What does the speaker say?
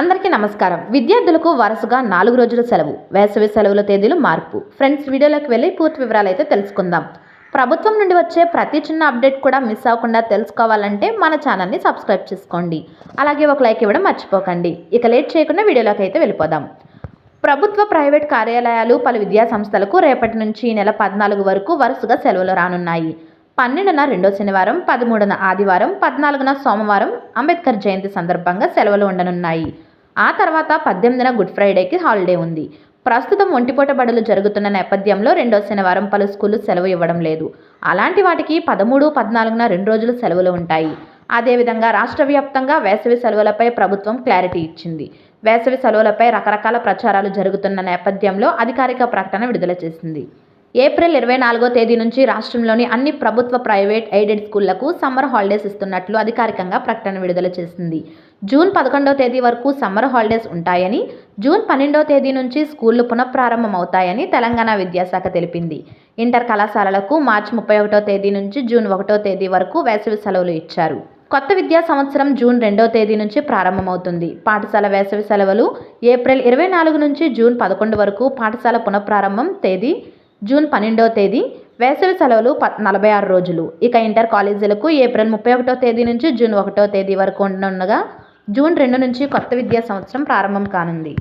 అందరికీ నమస్కారం. విద్యార్థులకు వరుసగా నాలుగు రోజుల సెలవు. వేసవి సెలవుల తేదీలు మార్పు. ఫ్రెండ్స్ వీడియోలోకి వెళ్ళి పూర్తి వివరాలు అయితే తెలుసుకుందాం. ప్రభుత్వం నుండి వచ్చే ప్రతి చిన్న అప్డేట్ కూడా మిస్ అవ్వకుండా తెలుసుకోవాలంటే మన ఛానల్ని సబ్స్క్రైబ్ చేసుకోండి. అలాగే ఒక లైక్ ఇవ్వడం మర్చిపోకండి. ఇక లేట్ చేయకుండా వీడియోలోకి అయితే వెళ్ళిపోదాం. ప్రభుత్వ ప్రైవేట్ కార్యాలయాలు పలు విద్యా సంస్థలకు రేపటి నుంచి నెల పద్నాలుగు వరకు వరుసగా సెలవులు రానున్నాయి. పన్నెండున రెండో శనివారం పదమూడున ఆదివారం పద్నాలుగున సోమవారం అంబేద్కర్ జయంతి సందర్భంగా సెలవులు ఉండనున్నాయి. ఆ తర్వాత పద్దెనిమిదిన గుడ్ ఫ్రైడేకి హాలిడే ఉంది. ప్రస్తుతం ఒంటిపూట బడులు జరుగుతున్న నేపథ్యంలో రెండో శనివారం పలు స్కూళ్ళు సెలవు ఇవ్వడం లేదు. అలాంటి వాటికి పదమూడు పద్నాలుగున రెండు రోజులు సెలవులు ఉంటాయి. అదేవిధంగా రాష్ట్ర వ్యాప్తంగా వేసవి సెలవులపై ప్రభుత్వం క్లారిటీ ఇచ్చింది. వేసవి సెలవులపై రకరకాల ప్రచారాలు జరుగుతున్న నేపథ్యంలో అధికారిక ప్రకటన విడుదల చేసింది. ఏప్రిల్ ఇరవై నాలుగో తేదీ నుంచి రాష్ట్రంలోని అన్ని ప్రభుత్వ ప్రైవేట్ ఎయిడెడ్ స్కూళ్ళకు సమ్మర్ హాలిడేస్ ఇస్తున్నట్లు అధికారికంగా ప్రకటన విడుదల చేసింది. జూన్ పదకొండో తేదీ వరకు సమ్మర్ హాలిడేస్ ఉంటాయని జూన్ పన్నెండో తేదీ నుంచి స్కూళ్ళు పునఃప్రారంభమవుతాయని తెలంగాణ విద్యాశాఖ తెలిపింది. ఇంటర్ కళాశాలలకు మార్చి ముప్పై ఒకటో తేదీ నుంచి జూన్ ఒకటో తేదీ వరకు వేసవి సెలవులు ఇచ్చారు. కొత్త విద్యా సంవత్సరం జూన్ రెండో తేదీ నుంచి ప్రారంభమవుతుంది. పాఠశాల వేసవి సెలవులు ఏప్రిల్ ఇరవై నాలుగు నుంచి జూన్ పదకొండు వరకు పాఠశాల పునఃప్రారంభం తేదీ జూన్ పన్నెండవ తేదీ వేసవి సెలవులు ప నలభై ఆరు రోజులు. ఇక ఇంటర్ కాలేజీలకు ఏప్రిల్ ముప్పై ఒకటో తేదీ నుంచి జూన్ ఒకటో తేదీ వరకు ఉండనుండగా జూన్ రెండు నుంచి కొత్త విద్యా సంవత్సరం ప్రారంభం కానుంది.